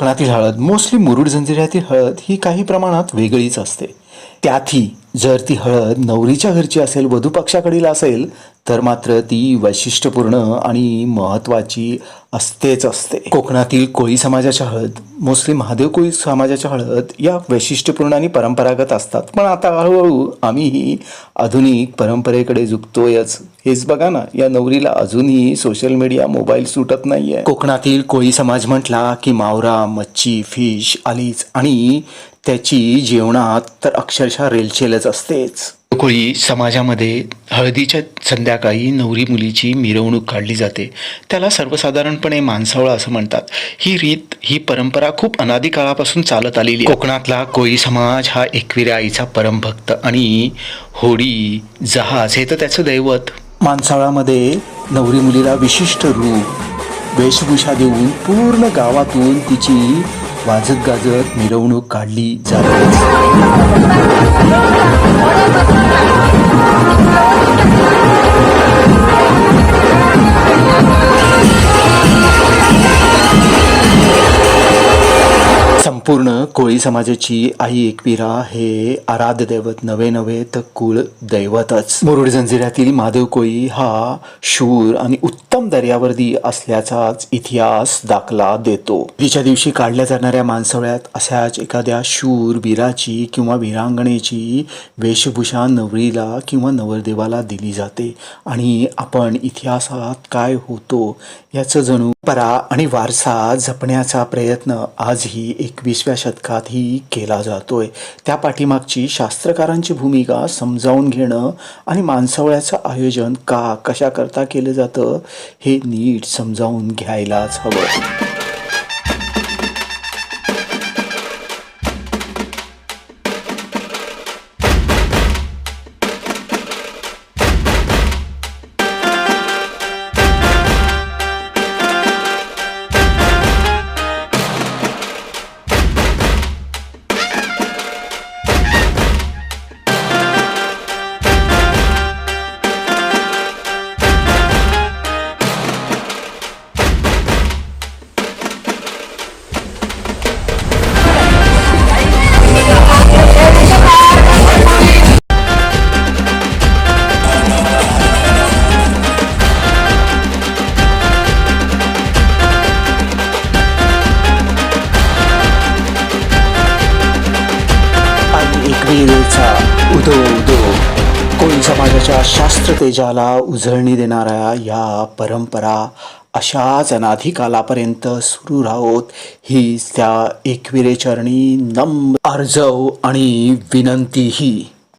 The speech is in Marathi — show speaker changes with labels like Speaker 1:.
Speaker 1: कोकणातील हळद मोस्टली मुरुड जंजिऱ्यातील हळद ही काही प्रमाणात वेगळीच असते. त्यातही जर ती हळद नवरीच्या घरची असेल वधू पक्षाकडील असेल तर मात्र ती वैशिष्ट्यपूर्ण आणि महत्त्वाची असतेच असते. कोकणातील कोळी समाजाच्या हळद मोस्टली महादेव कोळी समाजाच्या हळद या वैशिष्ट्यपूर्ण आणि परंपरागत असतात. पण आता हळूहळू आम्हीही आधुनिक परंपरेकडे झुकतोयच. हेच बघा ना या नवरीला अजूनही सोशल मीडिया मोबाईल सुटत नाहीये. कोकणातील कोळी समाज म्हटला की मावरा मच्छी फिश आलीच आणि त्याची जेवणात तर अक्षरशः रेलचेलच असतेच. कोळी समाजामध्ये हळदीच्या संध्याकाळी नवरी मुलीची मिरवणूक काढली जाते. त्याला सर्वसाधारणपणे माणसावळा असं म्हणतात. ही रीत ही परंपरा खूप अनादी काळापासून चालत आलेली आहे. कोकणातला कोळी समाज हा एकविऱ्या आईचा परमभक्त आणि होडी जहाज हे तर त्याचं दैवत. माणसाळामध्ये नवरी मुलीला विशिष्ट रूप वेशभूषा देऊन पूर्ण गावातून तिची वाजत गाजत मिरवणूक काढली जाते संपूर्ण कोळी समाजाची आई एकविरा हे आराध्य दैवत नवे नवे तर कुळ दैवतच. मुरुड जंजिऱ्यातील महादेव कोळी हा शूर आणि उत्तम दर्यावर्दी असल्याचाच इतिहास दाखला देतो. तिच्या दिवशी काढल्या जाणाऱ्या माणसावळ्यात अशाच एखाद्या शूर वीराची किंवा वीरांगणेची वेशभूषा नवरीला किंवा नवरदेवाला दिली जाते. आणि आपण इतिहासात काय होतो याचं जणू परा आणि वारसा जपण्याचा प्रयत्न आजही एकविसव्या शतकातही केला जातोय. त्या पाठीमागची शास्त्रकारांची भूमिका समजावून घेणं आणि माणसावळ्याचं आयोजन का कशाकरता केलं जातं हे नीट समजावून घ्यायलाच हवं. आणि उदो उदो कोळी समाजाच्या शास्त्र तेजाला उजळणी देणाऱ्या या परंपरा अशाच अनाधिकालापर्यंत सुरू राहोत. ही त्या एकविरेचरणी नम अर्जव आणि विनंतीही.